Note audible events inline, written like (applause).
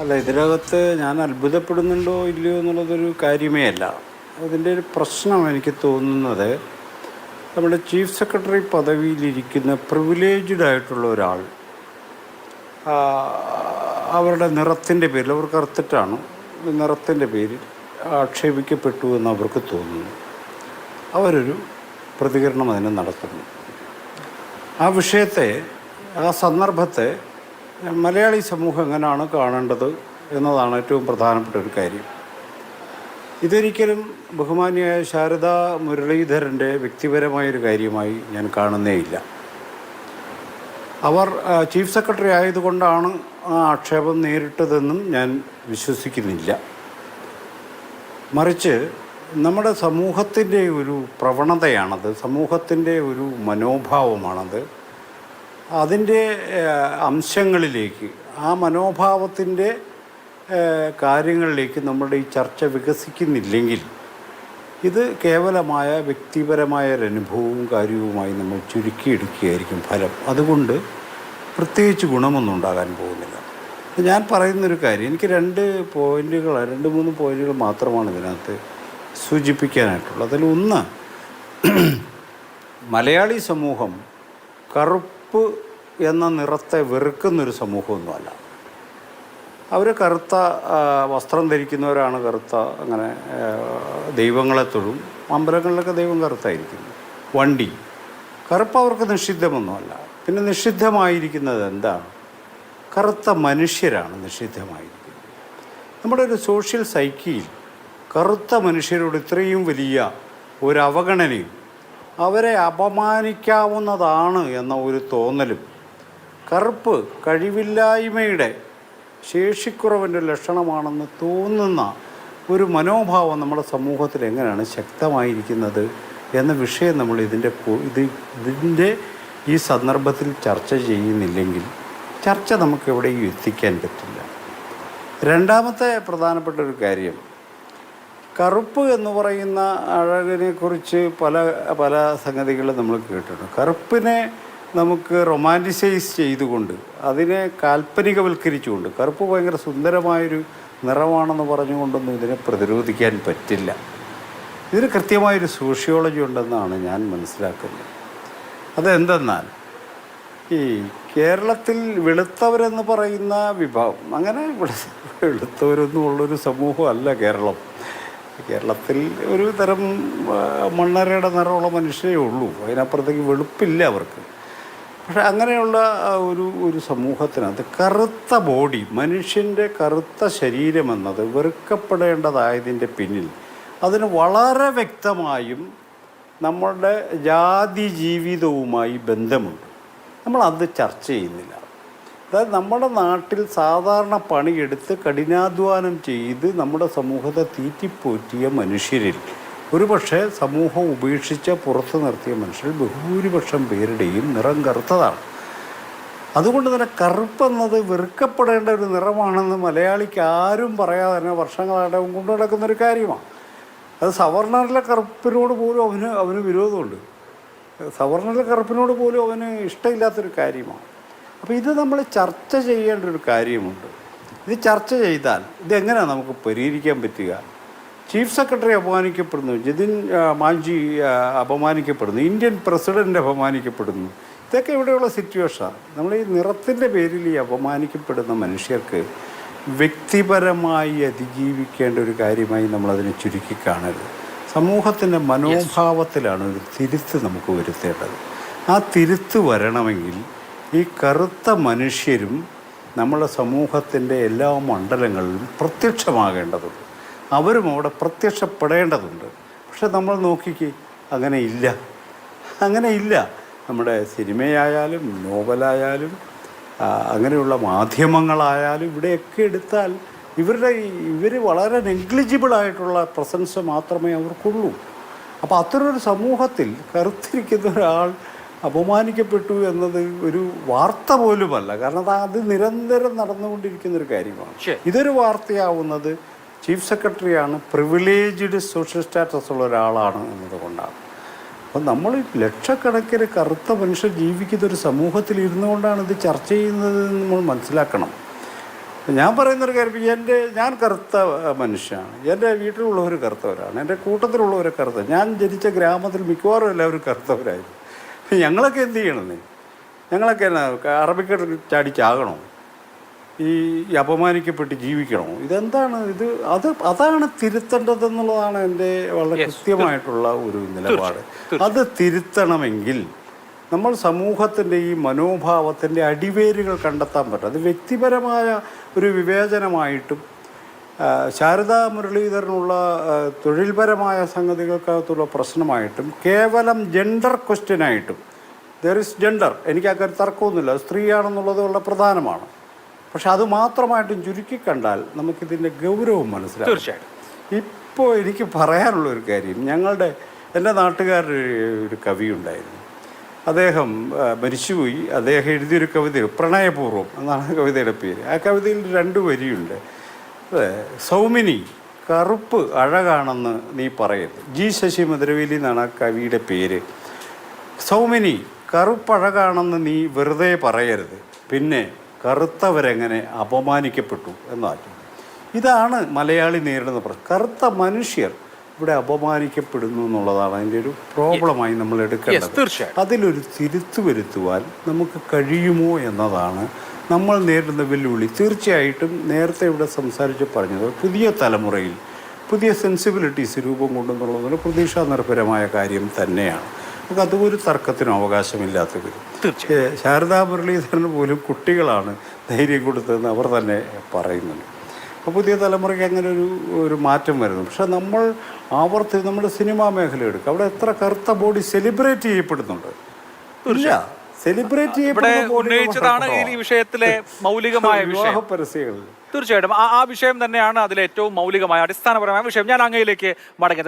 അല്ല ഇതിനകത്ത് ഞാൻ അത്ഭുതപ്പെടുന്നുണ്ടോ ഇല്ലയോ എന്നുള്ളതൊരു കാര്യമേ അല്ല. അതിന്റെ ഒരു പ്രശ്നം എനിക്ക് തോന്നുന്നത് നമ്മുടെ ചീഫ് സെക്രട്ടറി പദവിയിലിരിക്കുന്ന പ്രിവിലേജ്ഡ് ആയിട്ടുള്ള ഒരാൾ അവരുടെ നിറത്തിന്റെ പേരിൽ അവർ കറുത്തിട്ടാണ് നിറത്തിന്റെ പേരിൽ ആക്ഷേപിക്കപ്പെട്ടു എന്ന് അവർക്ക് തോന്നുന്നു. അവരൊരു പ്രതികരണം അതിനെ നടത്തുന്നു. ആ വിഷയത്തെ ആ സന്ദർഭത്തെ മലയാളി സമൂഹം എങ്ങനെയാണ് കാണേണ്ടത് എന്നതാണ് ഏറ്റവും പ്രധാനപ്പെട്ട ഒരു കാര്യം. ഇതൊരിക്കലും ബഹുമാനിയായ ശാരദാ മുരളീധരന്റെ വ്യക്തിപരമായൊരു കാര്യമായി ഞാൻ കാണുന്നേയില്ല. അവർ ചീഫ് സെക്രട്ടറി ആയതുകൊണ്ടാണ് ആ ആക്ഷേപം നേരിട്ടതെന്നും ഞാൻ വിശ്വസിക്കുന്നില്ല. മറിച്ച് നമ്മുടെ സമൂഹത്തിന്റെ ഒരു പ്രവണതയാണത് സമൂഹത്തിന്റെ ഒരു മനോഭാവമാണത്. അതിന്റെ അംശങ്ങളിലേക്ക് ആ മനോഭാവത്തിന്റെ കാര്യങ്ങളിലേക്ക് നമ്മുടെ ഈ ചർച്ച വികസിക്കുന്നില്ലെങ്കിൽ ഇത് കേവലമായ വ്യക്തിപരമായ ഒരനുഭവവും കാര്യവുമായി നമ്മൾ ചുരുക്കിയെടുക്കുകയായിരിക്കും ഫലം. അതുകൊണ്ട് പ്രത്യേകിച്ച് ഗുണമൊന്നും ഉണ്ടാകാൻ പോകുന്നില്ല. ഞാൻ പറയുന്നൊരു കാര്യം എനിക്ക് രണ്ട് പോയിന്റുകൾ രണ്ട് മൂന്ന് പോയിന്റുകൾ മാത്രമാണ് ഇതിനകത്ത് സൂചിപ്പിക്കാനായിട്ടുള്ളത്. അതിലൊന്ന് മലയാളി സമൂഹം കറുപ്പ് എന്ന നിറത്തെ വെറുക്കുന്നൊരു സമൂഹമൊന്നുമല്ല. അവർ കറുത്ത വസ്ത്രം ധരിക്കുന്നവരാണ് കറുത്ത അങ്ങനെ ദൈവങ്ങളെ തൊഴും അമ്പലങ്ങളിലൊക്കെ ദൈവം കറുത്തായിരിക്കുന്നു വണ്ടി. കറുപ്പ് അവർക്ക് നിഷിദ്ധമൊന്നുമല്ല. പിന്നെ നിഷിദ്ധമായിരിക്കുന്നത് എന്താണ് കറുത്ത മനുഷ്യരാണ് നിഷിദ്ധമായിരിക്കുന്നത്. നമ്മുടെ ഒരു സോഷ്യൽ സൈക്കിയിൽ കറുത്ത മനുഷ്യരോട് ഇത്രയും വലിയ ഒരു അവഗണനയും അവരെ അപമാനിക്കാവുന്നതാണ് എന്ന ഒരു തോന്നലും കറുപ്പ് കഴിവില്ലായ്മയുടെ ശേഷിക്കുറവിന്റെ ലക്ഷണമാണെന്ന് തോന്നുന്ന ഒരു മനോഭാവം നമ്മുടെ സമൂഹത്തിൽ എങ്ങനെയാണ് ശക്തമായിരിക്കുന്നത് എന്ന വിഷയം നമ്മൾ ഇതിന്റെ ഇത് ഇതിന്റെ ഈ സന്ദർഭത്തിൽ ചർച്ച ചെയ്യുന്നില്ലെങ്കിൽ ചർച്ച നമുക്ക് എവിടെയും എത്തിക്കാൻ പറ്റില്ല. രണ്ടാമത്തെ പ്രധാനപ്പെട്ട ഒരു കാര്യം കറുപ്പ് എന്ന് പറയുന്ന അഴകിനെക്കുറിച്ച് പല പല സംഗതികളും നമ്മൾ കേട്ടിട്ടുണ്ട്. കറുപ്പിനെ നമുക്ക് റൊമാന്റിസൈസ് ചെയ്തുകൊണ്ട് അതിനെ കാൽപ്പനികവൽക്കരിച്ചുകൊണ്ട് കറുപ്പ് ഭയങ്കര സുന്ദരമായൊരു നിറമാണെന്ന് പറഞ്ഞുകൊണ്ടൊന്നും ഇതിനെ പ്രതിരോധിക്കാൻ പറ്റില്ല. ഇതിന് കൃത്യമായൊരു സോഷ്യോളജി ഉണ്ടെന്നാണ് ഞാൻ മനസ്സിലാക്കുന്നത്. അതെന്തെന്നാൽ ഈ കേരളത്തിൽ വെളുത്തവരെന്ന് പറയുന്ന വിഭാഗം അങ്ങനെ വെളു- വെളുത്തവരൊന്നും ഉള്ളൊരു സമൂഹമല്ല കേരളം. കേരളത്തിൽ ഒരു തരം മണ്ണരയുടെ നിറമുള്ള മനുഷ്യരേ ഉള്ളൂ. അതിനപ്പുറത്തേക്ക് വെളുപ്പില്ല അവർക്ക്. പക്ഷെ അങ്ങനെയുള്ള ഒരു ഒരു സമൂഹത്തിനകത്ത് കറുത്ത ബോഡി മനുഷ്യന്റെ കറുത്ത ശരീരം എന്നത് വെറുക്കപ്പെടേണ്ടതായതിന്റെ പിന്നിൽ അതിന് വളരെ വ്യക്തമായും നമ്മളുടെ ജാതി ജീവിതവുമായി ബന്ധമുണ്ട്. നമ്മൾ അത് ചർച്ച ചെയ്യുന്നില്ല. അതായത് നമ്മുടെ നാട്ടിൽ സാധാരണ പണിയെടുത്ത് കഠിനാധ്വാനം ചെയ്ത് നമ്മുടെ സമൂഹത്തെ തീറ്റിപ്പോറ്റിയ മനുഷ്യരിൽ ഒരുപക്ഷെ സമൂഹം ഉപേക്ഷിച്ച് പുറത്തു നിർത്തിയ മനുഷ്യരിൽ ബഹുഭൂരിപക്ഷം പേരുടെയും നിറം കറുത്തതാണ്. അതുകൊണ്ട് തന്നെ കറുപ്പെന്നത് വെറുക്കപ്പെടേണ്ട ഒരു നിറമാണെന്ന് മലയാളിക്ക് ആരും പറയാതെ തന്നെ വർഷങ്ങളായിട്ട് കൊണ്ടു നടക്കുന്ന ഒരു കാര്യമാണ്. അത് സവർണറിലെ കറുപ്പിനോട് പോലും അവന് അവന് വിരോധമുണ്ട്. സവർണറിലെ കറുപ്പിനോട് പോലും അവന് ഇഷ്ടമില്ലാത്തൊരു കാര്യമാണ്. അപ്പോൾ ഇത് നമ്മൾ ചർച്ച ചെയ്യേണ്ട ഒരു കാര്യമുണ്ട്. ഇത് ചർച്ച ചെയ്താൽ ഇതെങ്ങനെയാണ് നമുക്ക് പരിഹരിക്കാൻ പറ്റുക? ചീഫ് സെക്രട്ടറി അപമാനിക്കപ്പെടുന്നു ജതിൻ മാഞ്ചി അപമാനിക്കപ്പെടുന്നു ഇന്ത്യൻ പ്രസിഡന്റ് അപമാനിക്കപ്പെടുന്നു. ഇതൊക്കെ ഇവിടെയുള്ള സിറ്റുവേഷനാണ് നമ്മൾ ഈ നിറത്തിന്റെ പേരിൽ ഈ അപമാനിക്കപ്പെടുന്ന മനുഷ്യർക്ക് വ്യക്തിപരമായി അതിജീവിക്കേണ്ട ഒരു കാര്യമായി നമ്മളതിനെ ചുരുക്കി കാണരുത്. സമൂഹത്തിന്റെ മനോഭാവത്തിലാണ് ഒരു തിരുത്ത് നമുക്ക് വരുത്തേണ്ടത്. ആ തിരുത്ത് വരണമെങ്കിൽ ഈ കറുത്ത മനുഷ്യരും നമ്മുടെ സമൂഹത്തിന്റെ എല്ലാ മണ്ഡലങ്ങളിലും പ്രത്യക്ഷമാകേണ്ടതുണ്ട്. അവരും അവിടെ പ്രത്യക്ഷപ്പെടേണ്ടതുണ്ട്. പക്ഷെ നമ്മൾ നോക്കിക്ക് അങ്ങനെ ഇല്ല. അങ്ങനെ ഇല്ല. നമ്മുടെ സിനിമയായാലും നോവലായാലും അങ്ങനെയുള്ള മാധ്യമങ്ങളായാലും ഇവിടെയൊക്കെ എടുത്താൽ ഇവരുടെ ഇവർ വളരെ നെഗ്ലിജിബിളായിട്ടുള്ള പ്രസൻസ് മാത്രമേ അവർക്കുള്ളൂ. അപ്പോൾ അത്തരമൊരു സമൂഹത്തിൽ കറുത്തിരിക്കുന്ന ഒരാൾ അപമാനിക്കപ്പെട്ടു എന്നത് ഒരു വാർത്ത പോലുമല്ല. കാരണം അത് അത് നിരന്തരം നടന്നുകൊണ്ടിരിക്കുന്ന ഒരു കാര്യമാണ്. ഇതൊരു വാർത്തയാവുന്നത് ചീഫ് സെക്രട്ടറിയാണ് പ്രിവിലേജ്ഡ് സോഷ്യൽ സ്റ്റാറ്റസ് ഉള്ള ഒരാളാണ് എന്നതുകൊണ്ടാണ്. അപ്പം നമ്മൾ ലക്ഷക്കണക്കിന് കറുത്ത മനുഷ്യർ ജീവിക്കുന്ന ഒരു സമൂഹത്തിൽ ഇരുന്നുകൊണ്ടാണ് ഇത് ചർച്ച ചെയ്യുന്നത് നമ്മൾ മനസ്സിലാക്കണം. ഞാൻ പറയുന്നൊരു കാര്യം എന്റെ ഞാൻ കറുത്ത മനുഷ്യനാണ്. എന്റെ വീട്ടിലുള്ളവർ കറുത്തവരാണ്. എന്റെ കൂട്ടത്തിലുള്ളവർ കറുത്ത ഞാൻ ജനിച്ച ഗ്രാമത്തിൽ മിക്കവാറും എല്ലാവരും കറുത്തവരായിരുന്നു. ഞങ്ങളൊക്കെ എന്ത് ചെയ്യണമെന്നേ ഞങ്ങളൊക്കെ എന്നാ അറബിക്കടൽ ചാടി ചാകണോ? ഈ അപമാനിക്കപ്പെട്ട് ജീവിക്കണോ? ഇതെന്താണ്? ഇത് അത് അതാണ് തിരുത്തേണ്ടതെന്നുള്ളതാണ് എന്റെ വളരെ കൃത്യമായിട്ടുള്ള ഒരു നിലപാട്. അത് തിരുത്തണമെങ്കിൽ നമ്മൾ സമൂഹത്തിന്റെ ഈ മനോഭാവത്തിന്റെ അടിവേരുകൾ കണ്ടെത്താൻ പറ്റും. അത് വ്യക്തിപരമായ ഒരു വിവേചനമായിട്ടും ശാരദാ മുരളീധരനുള്ള തൊഴിൽപരമായ സംഗതികൾക്കകത്തുള്ള പ്രശ്നമായിട്ടും കേവലം ജെൻഡർ ക്വസ്റ്റ്യനായിട്ടും ദർ ഇസ് ജെൻഡർ എനിക്ക് അക്കാര്യം തർക്കമൊന്നുമില്ല സ്ത്രീയാണെന്നുള്ളത് വളരെ പ്രധാനമാണ്. പക്ഷെ അത് മാത്രമായിട്ടും ചുരുക്കി കണ്ടാൽ നമുക്കിതിന്റെ ഗൗരവം മനസ്സിലാവും. തീർച്ചയായിട്ടും. ഇപ്പോൾ എനിക്ക് പറയാനുള്ള ഒരു കാര്യം ഞങ്ങളുടെ എന്റെ നാട്ടുകാരുടെ ഒരു കവി ഉണ്ടായിരുന്നു അദ്ദേഹം മരിച്ചുപോയി. അദ്ദേഹം എഴുതിയൊരു കവിത പ്രണയപൂർവം എന്നാണ് കവിതയുടെ പേര്. ആ കവിതയിൽ രണ്ട് വരിയുണ്ട്. സൗമിനി കറുപ്പ് അഴകാണെന്ന് നീ പറയരുത്. ജി ശശി മധുരവേലി എന്നാണ് ആ കവിയുടെ പേര്. സൗമിനി കറുപ്പഴകാണെന്ന് നീ വെറുതെ പറയരുത്. പിന്നെ കറുത്തവരെങ്ങനെ അപമാനിക്കപ്പെട്ടു എന്നാക്കി. ഇതാണ് മലയാളി നേരിടുന്ന പ്രശ്നം. കറുത്ത മനുഷ്യർ ഇവിടെ അപമാനിക്കപ്പെടുന്നു എന്നുള്ളതാണ് അതിന്റെ ഒരു പ്രോബ്ലമായി നമ്മൾ എടുക്കേണ്ടത്. തീർച്ചയായും. അതിലൊരു തിരുത്തു വരുത്തുവാൻ നമുക്ക് കഴിയുമോ എന്നതാണ് നമ്മൾ നേരിടുന്ന വെല്ലുവിളി. തീർച്ചയായിട്ടും നേരത്തെ ഇവിടെ സംസാരിച്ച് പറഞ്ഞത് പുതിയ തലമുറയിൽ പുതിയ സെൻസിബിലിറ്റീസ് രൂപം കൊണ്ടെന്നുള്ളതൊരു പ്രതീക്ഷാ നിർഭരമായ കാര്യം തന്നെയാണ്. നമുക്ക് അതും ഒരു തർക്കത്തിനും അവകാശമില്ലാത്ത വരും ശാരദാ മുരളീധരന് പോലും കുട്ടികളാണ് ധൈര്യം കൊടുത്തതെന്ന് അവർ തന്നെ പറയുന്നുണ്ട്. അപ്പോൾ പുതിയ തലമുറയ്ക്ക് അങ്ങനെ ഒരു ഒരു മാറ്റം വരുന്നു. പക്ഷെ നമ്മൾ ആവർത്തി നമ്മുടെ സിനിമാ മേഖല എടുക്കുക. അവിടെ എത്ര കറുത്ത ബോഡി സെലിബ്രേറ്റ് ചെയ്യപ്പെടുന്നുണ്ട്? ഇല്ല. സെലിബ്രേറ്റ് ഉന്നയിച്ചതാണ് ഈ വിഷയത്തിലെ മൗലികമായ (laughs) വിവാഹ പരസ്യങ്ങൾ തീർച്ചയായിട്ടും. ആ വിഷയം തന്നെയാണ് അതിലെ ഏറ്റവും മൗലികമായ അടിസ്ഥാനപരമായ വിഷയം. ഞാൻ അങ്ങയിലേക്ക് മടങ്ങിയത്